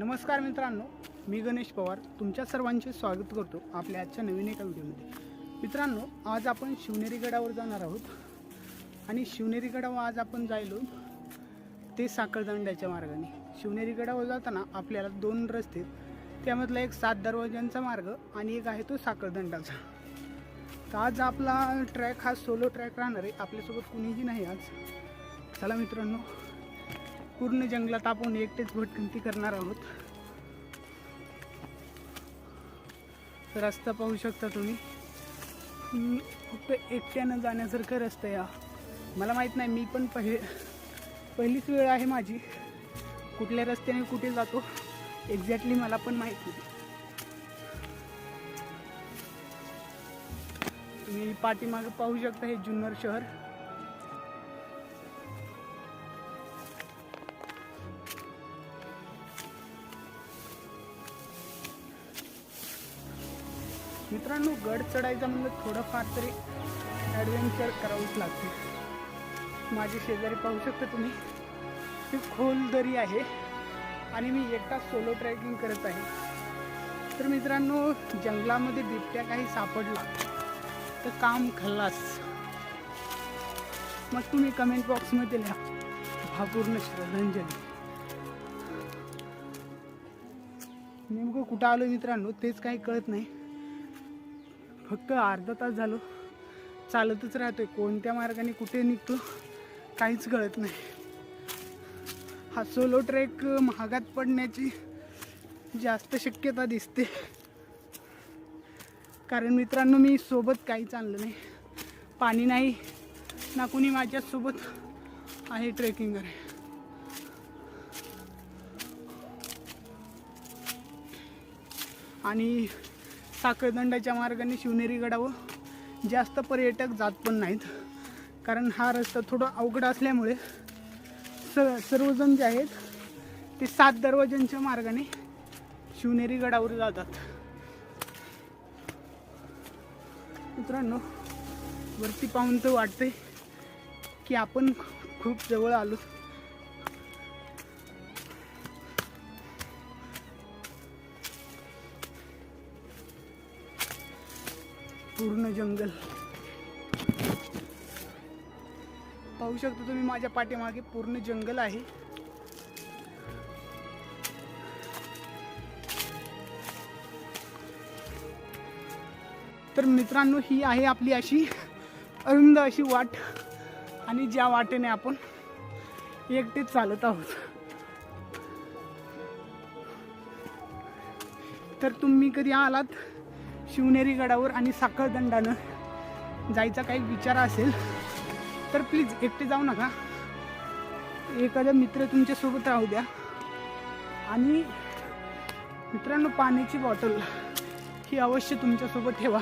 नमस्कार मित्रांनो मी गणेश पवार तुमच्या सर्वांचे स्वागत करतो आपल्या आजच्या नवीन एका व्हिडिओमध्ये. मित्रांनो आज आपण शिवनेरी गडावर जाणार आहोत. आणि शिवनेरी गडावर आज आपण जायलो ते साखरदंड्याच्या मार्गाने. शिवनेरी गडावर जाताना आपल्याला दोन रस्ते आहेत. त्यामधला एक सात दरवाज्यांचा मार्ग आणि एक आहे तो साखरदंडाचा तर आज आपला ट्रॅक हा सोलो ट्रॅक राहणार आहे. आपल्यासोबत कुणीही नाही आज. चला मित्रांनो पूर्ण जंगलात आपण एकटेच भटकंती करणार आहोत. रस्ता पाहू शकता तुम्ही. फक्त एकट्यानं जाण्यासारखं रस्ता या मला माहीत नाही मी पण पहि पहिलीच वेळ आहे माझी. कुठल्या रस्त्याने कुठे जातो एक्झॅक्टली मला पण माहीत नाही. तुम्ही पाठीमागं पाहू शकता हे जुन्नर शहर. मित्रांनो गड चढायचा म्हणलं थोडंफार तरी ॲडव्हेंचर करावंच लागते. माझे शेजारी पाहू शकता तुम्ही ही खोल दरी आहे आणि मी एकटा सोलो ट्रॅकिंग करत आहे. तर मित्रांनो जंगलामध्ये बिबट्या काही सापडला तर काम खल्लास. मग तुम्ही कमेंट बॉक्समध्ये लिहा. भापूर्ण श्रद्धांजली. नेमकं कुठं आलो मित्रांनो तेच काही कळत नाही. फक्त अर्धा तास झालो. चालतच राहतोय. कोणत्या मार्गाने कुठे निघतो काहीच कळत नाही. हा सोलो ट्रेक महागात पडण्याची जास्त शक्यता दिसते. कारण मित्रांनो मी सोबत काहीच आणलं नाही. पाणी नाही ना कुणी माझ्यासोबत आहे ट्रेकिंग करे आणि साखळदंडाच्या मार्गाने शिवनेरी गडावर जास्त पर्यटक जात पण नाहीत. कारण हा रस्ता थोडा अवघड असल्यामुळे स सर्वजण जे आहेत ते सात दरवाज्यांच्या मार्गाने शिवनेरी गडावर जातात. मित्रांनो वरती पाहून तर वाटते की आपण खूप जवळ आलो पूर्ण जंगल. पाहू शकता तुम्ही माझ्या पाठीमागे पूर्ण जंगल आहे. तर मित्रांनो ही आहे आपली अशी अरुंद अशी वाट आणि ज्या वाटेने आपण एकटेच चालत आहोत. तर तुम्ही कधी आलात? शिवनेरी गडावर आणि साखरदंडानं जायचा काही विचार असेल तर प्लीज एकटे जाऊ नका. एखादा मित्र तुमच्यासोबत राहू द्या. आणि मित्रांनो पाण्याची बॉटल ही अवश्य तुमच्यासोबत ठेवा.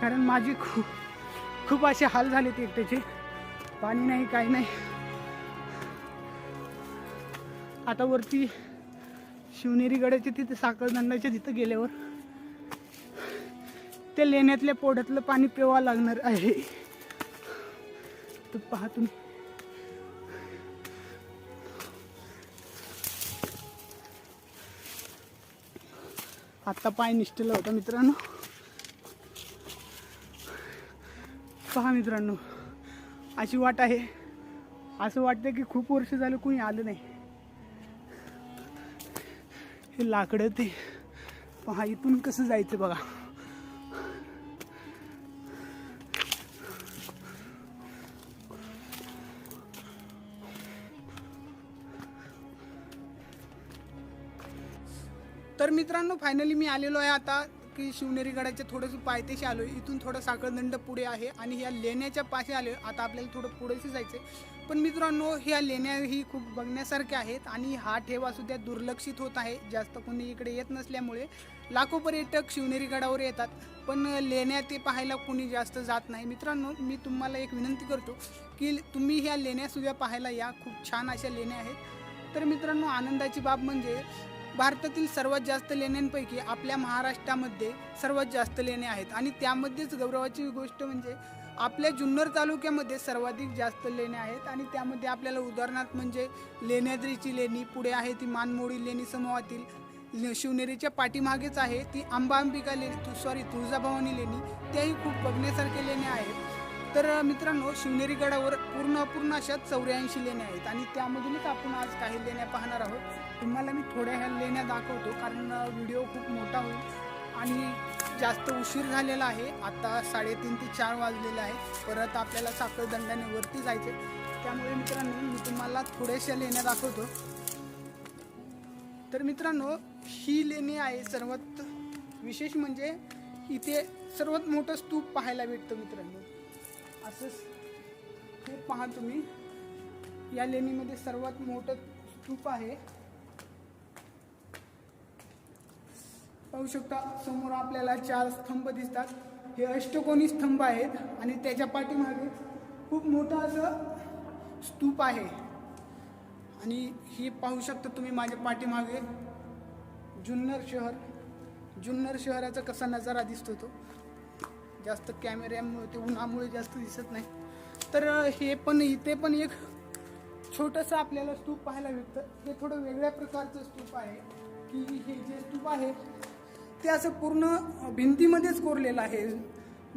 कारण माझी खूप खूप असे हाल झालेत एकट्याचे. पाणी नाही काही नाही. आता वरती शिवनेरी गडाच्या तिथे साखरदंडाच्या तिथं गेल्यावर त्या लेण्यातल्या पोढ्यातलं पाणी पिवा लागणार आहे. तर पहा तुम्ही आत्ता पाय निष्ठेला होता मित्रांनो. पहा मित्रांनो अशी वाट आहे. असं वाटतं की खूप वर्ष झालं कोणी आलं नाही. ते लाकडं ते. पहा इथून कसं जायचं बघा. तर मित्रांनो फायनली मी आलेलो आहे आता की शिवनेरी गडाच्या थोडंसं पायथ्याशी आलो इथून थोडं साखळदंड पुढे आहे आणि ह्या लेण्याच्या पाशी आलो आता आपल्याला थोडं पुढेशी जायचं आहे पण मित्रांनो ह्या लेण्या ही खूप बघण्यासारख्या आहेत आणि हा ठेवा सुद्धा दुर्लक्षित होत आहे. जास्त कोणी इकडे येत नसल्यामुळे लाखो पर्यटक शिवनेरी गडावर येतात पण लेण्या ते पाहायला कोणी जास्त जात नाही. मित्रांनो मी तुम्हाला एक विनंती करतो की तुम्ही ह्या लेण्यासुद्धा पाहायला या. खूप छान अशा लेण्या आहेत. तर मित्रांनो आनंदाची बाब म्हणजे भारतातील सर्वात जास्त लेण्यांपैकी आपल्या महाराष्ट्रामध्ये सर्वात जास्त लेण्या आहेत आणि त्यामध्येच गौरवाची गोष्ट म्हणजे आपल्या जुन्नर तालुक्यामध्ये सर्वाधिक जास्त लेण्या आहेत आणि त्यामध्ये आपल्याला उदाहरणार्थ म्हणजे लेण्याद्रीची लेणी पुढे आहे ती मानमोडी लेणी समूहातील शिवनेरीच्या पाठीमागेच आहे ती आंबा अंबिका लेणी सॉरी तुळजाभवानी लेणी त्याही खूप बघण्यासारखे लेण्या आहेत. तर मित्रांनो शिवनेरी गडावर पूर्ण अपूर्ण अशा चौऱ्याऐंशी लेण्या आहेत आणि त्यामधूनच आपण आज काही लेण्या पाहणार आहोत. तुम्हाला मी थोड्या ह्या लेण्या दाखवतो कारण व्हिडिओ खूप मोठा होईल. आणि जास्त उशीर झालेला आहे. आता साडेतीन ते चार वाजलेले आहे. परत आपल्याला साखळदंडाने वरती जायचे. त्यामुळे मित्रांनो मी तुम्हाला थोड्याशा लेण्या दाखवतो. तर मित्रांनो ही लेणी आहे सर्वात विशेष म्हणजे इथे सर्वात मोठं स्तूप पाहायला भेटतं मित्रांनो. असंच हे पहा तुम्ही. या लेणीमध्ये सर्वात मोठं स्तूप आहे. पाहू शकता समोर आपल्याला चार स्तंभ दिसतात. हे अष्टकोनी स्तंभ आहेत आणि त्याच्या पाठीमागे खूप मोठं असं स्तूप आहे. आणि हे पाहू शकता तुम्ही माझ्या पाठीमागे जुन्नर शहर. जुन्नर शहराचा कसा नजारा दिसतो तो. जास्त कॅमेऱ्यामुळे ते उन्हामुळे जास्त दिसत नाही. तर हे पण इथे पण एक छोटंसं आपल्याला स्तूप पाहायला भेटतं. हे थोडं वेगळ्या प्रकारचं स्तूप आहे. की हे जे स्तूप आहे ते असं पूर्ण भिंतीमध्येच कोरलेलं आहे.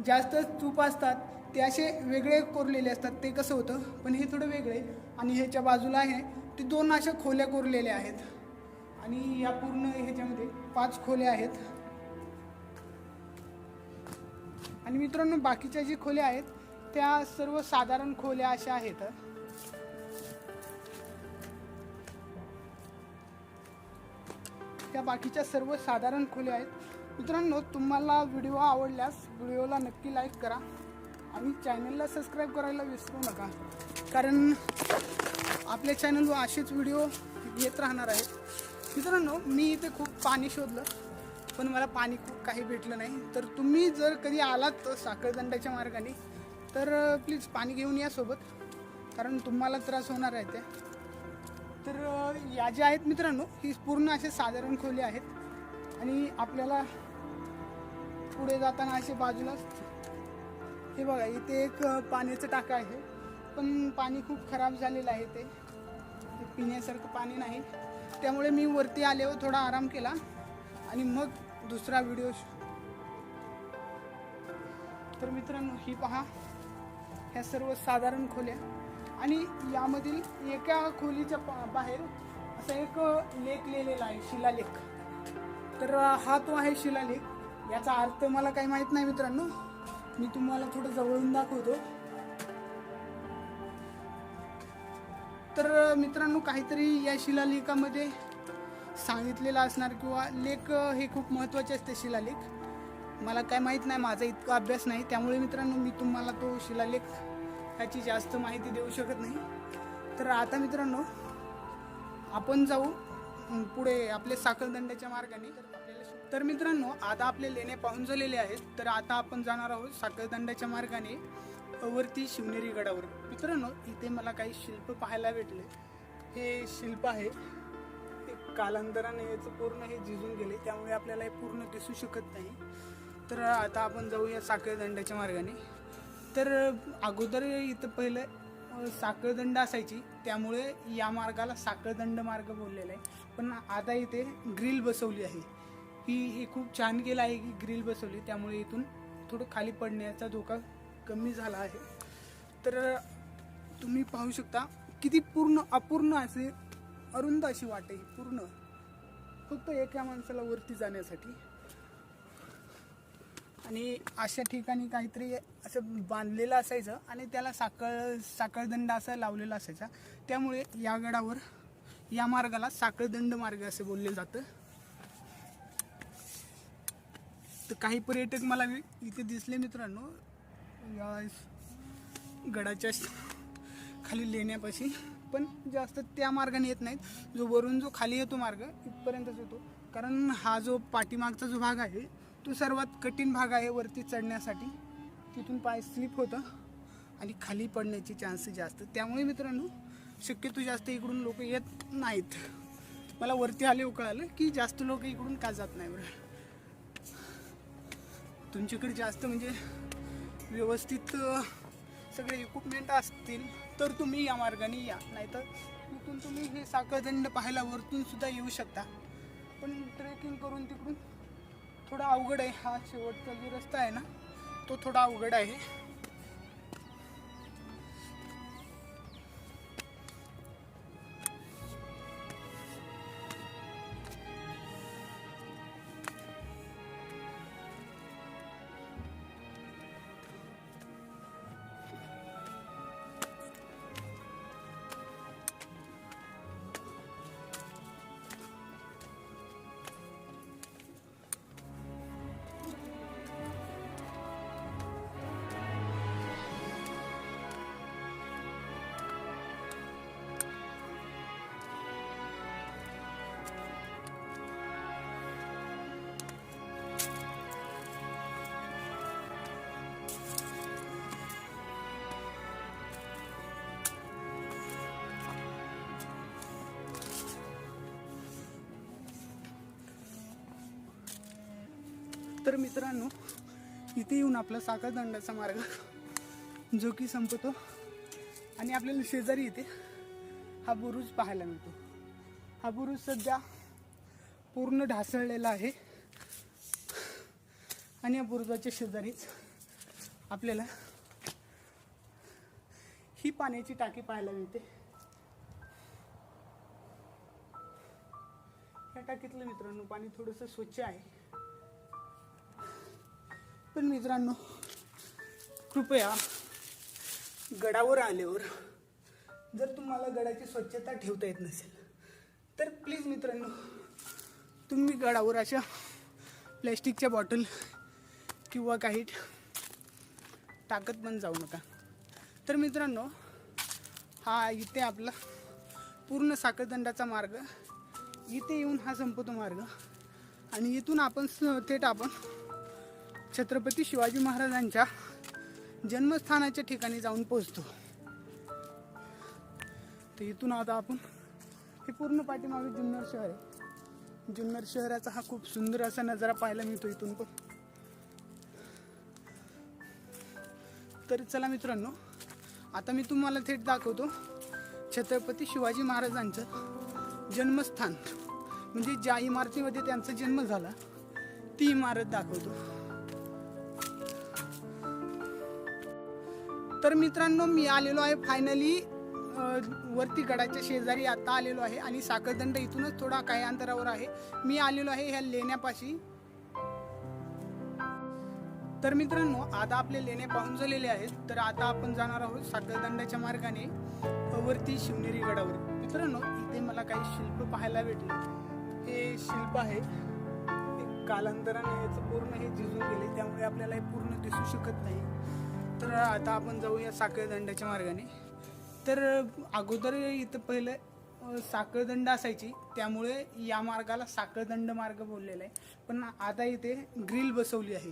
जास्त चूप असतात ते असे वेगळे कोरलेले असतात. ते कसं होतं? पण हे थोडं वेगळे आणि ह्याच्या बाजूला आहे ते दोन अशा खोल्या कोरलेल्या आहेत. आणि या पूर्ण ह्याच्यामध्ये पाच खोल्या आहेत. आणि मित्रांनो बाकीच्या जी खोल्या आहेत त्या सर्व साधारण खोल्या अशा आहेत. त्या बाकीच्या सर्व साधारण खोल्या आहेत. मित्रांनो तुम्हाला व्हिडिओ आवडल्यास व्हिडिओला नक्की लाईक करा आणि चॅनलला सबस्क्राईब करायला विसरू नका. कारण आपल्या चॅनलवर असेच व्हिडिओ येत राहणार आहेत. मित्रांनो मी इथे खूप पाणी शोधलं पण मला पाणी खूप काही भेटलं नाही. तर तुम्ही जर कधी आलात साखरदंडाच्या मार्गाने तर प्लीज पाणी घेऊन या सोबत. कारण तुम्हाला त्रास होणार आहे ते. तर या ज्या आहेत मित्रांनो ही पूर्ण असे साधारण खोली आहेत. आणि आपल्याला पुढे जाताना असे बाजूला हे बघा इथे एक पाण्याचं टाका आहे. पण पाणी खूप खराब झालेलं आहे ते. ते पिण्यासारखं पाणी नाही. त्यामुळे मी वरती आल्यावर थोडा आराम केला. आणि मग दुसरा व्हिडिओ तर मित्रांनो ही पहा. ह्या सर्व साधारण खोल्या. आणि यामधील एका खोलीच्या पा- बाहेर असा एक लेख लिहिलेला आहे शिलालेख. तर हा तो आहे शिलालेख. याचा अर्थ मला काही माहीत नाही मित्रांनो. मी तुम्हाला थोडं जवळून दाखवतो. तर मित्रांनो काहीतरी या शिलालेखामध्ये सांगितलेलं असणार किंवा लेख हे खूप महत्त्वाचे असते शिलालेख. मला काय माहीत नाही माझा इतका अभ्यास नाही. त्यामुळे मित्रांनो मी तुम्हाला तो शिलालेख ह्याची जास्त माहिती देऊ शकत नाही. तर आता मित्रांनो आपण जाऊ पुढे आपले साखरदंड्याच्या मार्गाने. तर मित्रांनो आता आपले लेणे पाहून झालेले आहेत. तर आता आपण जाणार आहोत साखरदंड्याच्या मार्गाने वरती शिवनेरी गडावर. मित्रांनो इथे मला काही शिल्प पाहायला भेटले. हे शिल्प आहे ते कालांतराने याचं पूर्ण हे झिजून गेले. त्यामुळे आपल्याला हे पूर्ण दिसू शकत नाही. तर आता आपण जाऊया साखरदंड्याच्या मार्गाने. तर अगोदर इथं पहिलं साखळदंड असायची. त्यामुळे या मार्गाला साखळदंड मार्ग बोललेला आहे. पण आता इथे ग्रिल बसवली आहे. ही हे खूप छान केलं आहे की ग्रिल बसवली. त्यामुळे इथून थोडं खाली पडण्याचा धोका कमी झाला आहे. तर तुम्ही पाहू शकता किती पूर्ण अपूर्ण असे अरुंद अशी वाट आहे. पूर्ण. फक्त एका माणसाला वरती जाण्यासाठी. आणि अशा ठिकाणी काहीतरी असं बांधलेलं असायचं आणि त्याला साखळ साखळदंड असा लावलेला असायचा. त्यामुळे या गडावर या मार्गाला साखळदंड मार्ग असे बोलले जातं. तर काही पर्यटक मला इथे दिसले मित्रांनो. या गडाच्या खाली लेण्यापाशी. पण जास्त त्या मार्गाने येत नाहीत. जो वरून जो खाली येतो मार्ग इथपर्यंतच येतो. कारण हा जो पाठीमागचा जो भाग आहे तो सर्वात कठीण भाग आहे वरती चढण्यासाठी. तिथून पाय स्लिप होतं आणि खाली पडण्याची चान्सेस जास्त. त्यामुळे मित्रांनो शक्यतो जास्त इकडून लोक येत नाहीत. मला वरती आले कळालं की जास्त लोक इकडून का जात नाही बरं. तुमच्याकडे जास्त म्हणजे व्यवस्थित सगळे इक्विपमेंट असतील तर तुम्ही या मार्गाने या. नाहीतर इथून तुम्ही हे साखळदंड पाहायला वरतून सुद्धा येऊ शकता. पण ट्रेकिंग करून तिकडून थोडा अवघड आहे. हा शेवटचा जो रस्ता आहे ना तो थोडा अवघड आहे. तर मित्रांनो इथे येऊन आपला साखरदंडाचा मार्ग जो की संपतो आणि आपल्याला शेजारी इथे हा बुरुज पाहायला मिळतो. हा बुरुज सध्या पूर्ण ढासळलेला आहे आणि या बुरुजाच्या शेजारीच आपल्याला ही पाण्याची टाकी पाहायला मिळते. या टाकीतलं मित्रांनो पाणी थोडंसं स्वच्छ आहे. पण मित्रांनो कृपया गडावर आल्यावर जर तुम्हाला गडाची स्वच्छता ठेवता येत नसेल तर प्लीज मित्रांनो तुम्ही गडावर अशा प्लॅस्टिकच्या बॉटल किंवा काही टाकत पण जाऊ नका. तर मित्रांनो हा इथे आपला पूर्ण साखरदंडाचा मार्ग इथे येऊन हा संपतो मार्ग. आणि इथून आपण स- थेट आपण छत्रपती शिवाजी महाराजांच्या जन्मस्थानाच्या ठिकाणी जाऊन पोहोचतो. तर इथून आता आपण हे पूर्ण पाठीमागे जुन्नर शहर आहे. जुन्नर शहराचा हा खूप सुंदर असा नजारा पाहायला मिळतो इथून पण. तर चला मित्रांनो आता मी तुम्हाला थेट दाखवतो छत्रपती शिवाजी महाराजांचं जन्मस्थान. म्हणजे ज्या इमारतीमध्ये त्यांचा जन्म झाला ती इमारत दाखवतो. तर मित्रांनो मी आलेलो आहे फायनली वरती गडाच्या शेजारी. आता आलेलो आहे आणि साखरदंड इथूनच थोडा काही अंतरावर आहे. मी आलेलो आहे ह्या लेण्यापाशी. तर मित्रांनो आता आपले लेणे पाहून झालेले आहेत. तर आता आपण जाणार आहोत साखरदंडाच्या मार्गाने वरती शिवनेरी गडावर. मित्रांनो इथे मला काही शिल्प पाहायला भेटले. हे शिल्प आहे कालांतराने याचं पूर्ण हे झिजून गेले त्यामुळे आपल्याला हे पूर्ण दिसू शकत नाही. तर आता आपण जाऊया साखळदंडाच्या मार्गाने. तर अगोदर इथं पहिलं साखळदंड असायची. त्यामुळे या मार्गाला साखळदंड मार्ग बोललेला आहे. पण आता इथे ग्रिल बसवली आहे.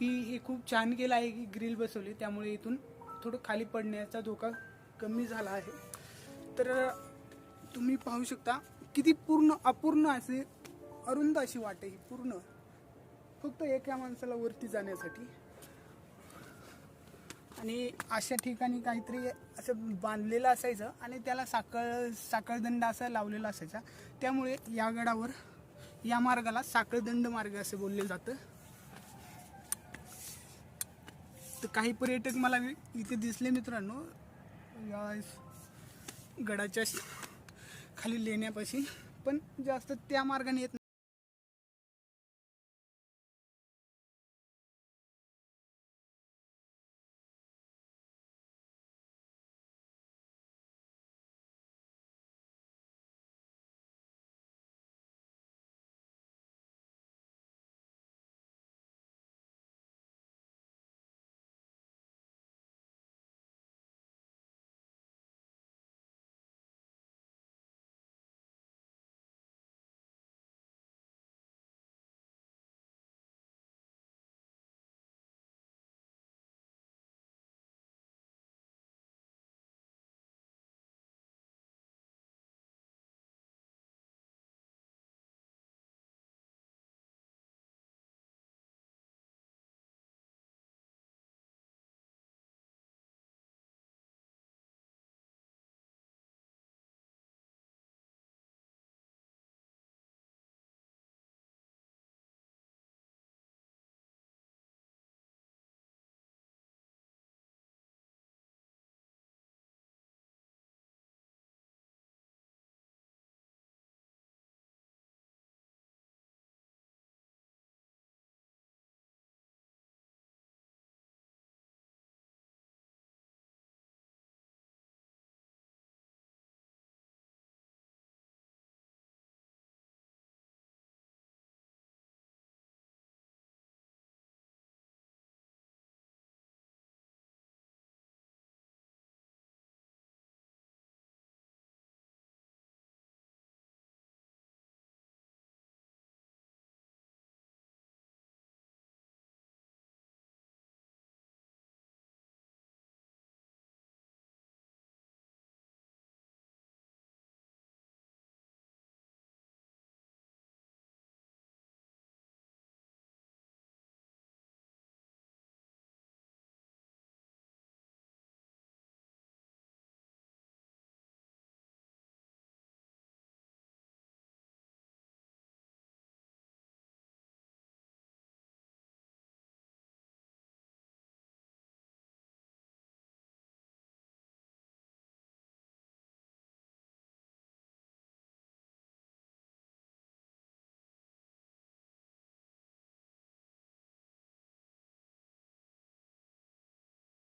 ही हे खूप छान केलं आहे की ग्रिल बसवली. त्यामुळे इथून थोडं खाली पडण्याचा धोका कमी झाला आहे. तर तुम्ही पाहू शकता किती पूर्ण अपूर्ण असे अरुंद अशी वाट ही पूर्ण फक्त एका माणसाला वरती जाण्यासाठी. आणि अशा ठिकाणी काहीतरी असं बांधलेलं असायचं आणि त्याला साखळ साखळदंड असा लावलेला असायचा. त्यामुळे या गडावर या मार्गाला साखळदंड मार्ग असे बोलले जातं. तर काही पर्यटक मला इथे दिसले मित्रांनो. या गडाच्या खाली लेण्यापाशी. पण जास्त त्या मार्गाने येत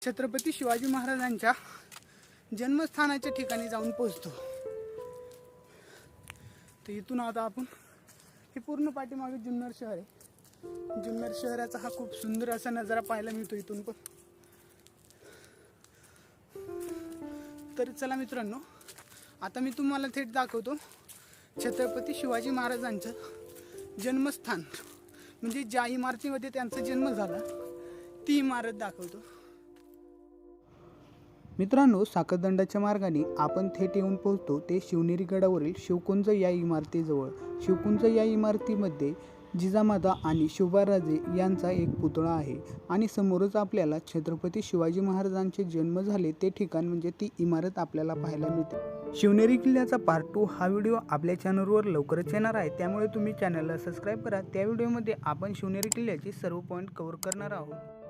छत्रपती शिवाजी महाराजांच्या जन्मस्थानाच्या ठिकाणी जाऊन पोहोचतो. तर इथून आता आपण हे पूर्ण पाठीमागे जुन्नर शहर आहे. जुन्नर शहराचा हा खूप सुंदर असा नजारा पाहायला मिळतो इथून पण. तर चला मित्रांनो आता मी तुम्हाला थेट दाखवतो छत्रपती शिवाजी महाराजांचं जन्मस्थान. म्हणजे ज्या इमारतीमध्ये त्यांचा जन्म झाला ती इमारत दाखवतो. मित्रांनो साखरदंडाच्या मार्गाने आपण थेट येऊन पोहोचतो. ते शिवनेरी गडावरील शिवकुंज या इमारतीजवळ. शिवकुंज या इमारतीमध्ये जिजामाता आणि शिवबाराजे यांचा एक पुतळा आहे आणि समोरच आपल्याला छत्रपती शिवाजी महाराजांचे जन्म झाले ते ठिकाण म्हणजे ती इमारत आपल्याला पाहायला मिळते. शिवनेरी किल्ल्याचा पार्ट टू हा व्हिडिओ आपल्या चॅनलवर लवकरच येणार आहे. त्यामुळे तुम्ही चॅनलला सबस्क्राईब करा. त्या व्हिडिओमध्ये आपण शिवनेरी किल्ल्याचे सर्व पॉईंट कव्हर करणार आहोत.